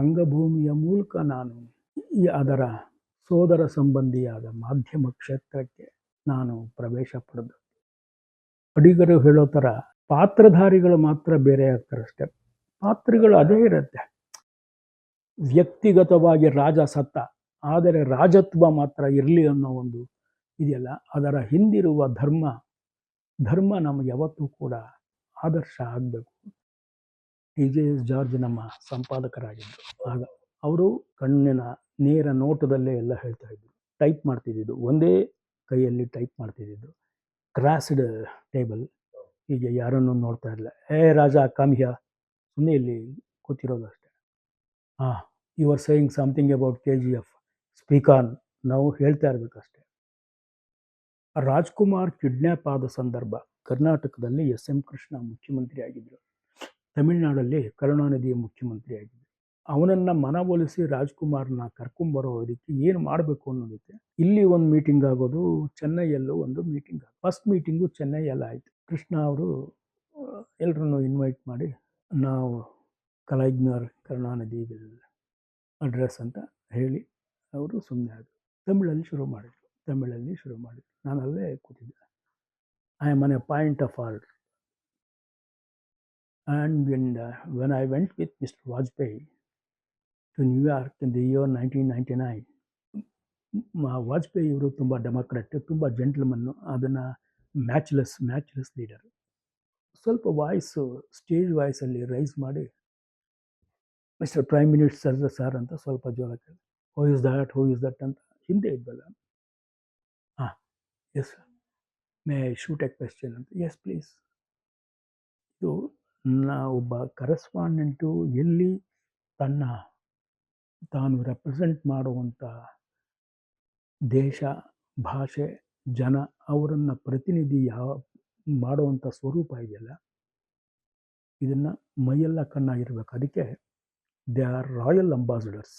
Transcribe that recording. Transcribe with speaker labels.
Speaker 1: ರಂಗಭೂಮಿಯ ಮೂಲಕ ನಾನು ಈ ಅದರ ಸೋದರ ಸಂಬಂಧಿಯಾದ ಮಾಧ್ಯಮ ಕ್ಷೇತ್ರಕ್ಕೆ ನಾನು ಪ್ರವೇಶ ಪಡೆದು ಅಡಿಗರು ಹೇಳೋ ಥರ ಪಾತ್ರಧಾರಿಗಳು ಮಾತ್ರ ಬೇರೆ ಆಗ್ತಾರಷ್ಟೆ ಪಾತ್ರಗಳು ಅದೇ ಇರುತ್ತೆ. ವ್ಯಕ್ತಿಗತವಾಗಿ ರಾಜ ಸತ್ತ, ಆದರೆ ರಾಜತ್ವ ಮಾತ್ರ ಇರಲಿ ಅನ್ನೋ ಒಂದು ಇದೆಯಲ್ಲ, ಅದರ ಹಿಂದಿರುವ ಧರ್ಮ ಧರ್ಮ ನಮಗೆ ಯಾವತ್ತೂ ಕೂಡ ಆದರ್ಶ ಆಗಬೇಕು. ಟಿ ಜೆ ಎಸ್ ಜಾರ್ಜ್ ನಮ್ಮ ಸಂಪಾದಕರಾಗಿದ್ದರು ಆಗ ಅವರು ಕಣ್ಣಿನ ನೇರ ನೋಟದಲ್ಲೇ ಎಲ್ಲ ಹೇಳ್ತಾ ಇದ್ರು. ಟೈಪ್ ಮಾಡ್ತಿದ್ದಿದ್ದು. ಒಂದೇ ಕೈಯಲ್ಲಿ ಟೈಪ್ ಮಾಡ್ತಿದ್ದಿದ್ದು. Crossed table. ಹೀಗೆ ಯಾರನ್ನೂ ನೋಡ್ತಾ ಇರಲಿಲ್ಲ. ಏ ರಾಜ ಕಮ್ಯ ಸುಮ್ಮನೆ ಇಲ್ಲಿ ಕೂತಿರೋದು ಅಷ್ಟೇ. ಹಾಂ you are saying something about K G F speak on ನಾವು ಹೇಳ್ತಾ ಇರಬೇಕಷ್ಟೆ ರಾಜ್ಕುಮಾರ್ ಕಿಡ್ನ್ಯಾಪ್ ಆದ ಸಂದರ್ಭ ಕರ್ನಾಟಕದಲ್ಲಿ ಎಸ್ ಎಂ ಕೃಷ್ಣ ಮುಖ್ಯಮಂತ್ರಿ ಆಗಿದ್ದರು ತಮಿಳುನಾಡಲ್ಲಿ ಕರುಣಾನಿಧಿ ಮುಖ್ಯಮಂತ್ರಿ ಆಗಿದ್ದರು ಅವನನ್ನು ಮನವೊಲಿಸಿ ರಾಜ್ಕುಮಾರ್ನ ಕರ್ಕೊಂಬರೋದಕ್ಕೆ ಏನು ಮಾಡಬೇಕು ಅನ್ನೋದಕ್ಕೆ ಇಲ್ಲಿ ಒಂದು ಮೀಟಿಂಗ್ ಆಗೋದು, ಚೆನ್ನೈಯಲ್ಲೂ ಒಂದು ಮೀಟಿಂಗ್ ಫಸ್ಟ್ ಮೀಟಿಂಗು ಚೆನ್ನೈಯಲ್ಲಿ ಆಯಿತು. ಕೃಷ್ಣ ಅವರು ಎಲ್ಲರನ್ನು ಇನ್ವೈಟ್ ಮಾಡಿ, ನಾವು ಕಲೈಜ್ನರ್ ಕರುಣಾನಿಧಿ ಅಡ್ರೆಸ್ ಅಂತ ಹೇಳಿ ಅವರು ಸುಮ್ಮನೆ ಆದರು. ತಮಿಳಲ್ಲಿ ಶುರು ಮಾಡಿದರು. ತಮಿಳಲ್ಲಿ ಶುರು ಮಾಡಿದರು. ನಾನು ಅಲ್ಲೇ ಕೂತಿದ್ದೆ. I am on a point of order and when when I went with mister Vajpayee to New York in the year nineteen ninety nine Vajpayee ಇವರು ತುಂಬ ಡೆಮೋಕ್ರೆಟ್, ತುಂಬ ಜೆಂಟ್ಲ್ಮನ್ನು ಅದನ್ನು ಮ್ಯಾಚ್ಲೆಸ್ ಮ್ಯಾಚ್ಲೆಸ್ ಲೀಡರ್. ಸ್ವಲ್ಪ ವಾಯ್ಸು, ಸ್ಟೇಜ್ ವಾಯ್ಸಲ್ಲಿ rice ಮಾಡಿ mister prime minister sir ಅಂತ ಸ್ವಲ್ಪ ಜೋರಕ್ಕೆ who is that who is that ಅಂತ ಹಿಂದೆ ಇದ್ವಲ್ಲ. ಹಾಂ yes may shoot a question ಅಂತ. ಎಸ್ ಪ್ಲೀಸ್ ಇದು ಒಬ್ಬ ಕರೆಸ್ಪಾಂಡೆಂಟು ಎಲ್ಲಿ ತನ್ನ ತಾನು ರೆಪ್ರೆಸೆಂಟ್ ಮಾಡುವಂಥ ದೇಶ, ಭಾಷೆ, ಜನ ಅವರನ್ನು ಪ್ರತಿನಿಧಿ ಯಾವ ಮಾಡುವಂಥ ಸ್ವರೂಪ ಇದೆಯಲ್ಲ, ಇದನ್ನು ಮೈಯೆಲ್ಲ ಕಣ್ಣಾಗಿರ್ಬೇಕು. ಅದಕ್ಕೆ ದೇ ಆರ್ ರಾಯಲ್ ಅಂಬಾಸಿಡರ್ಸ್.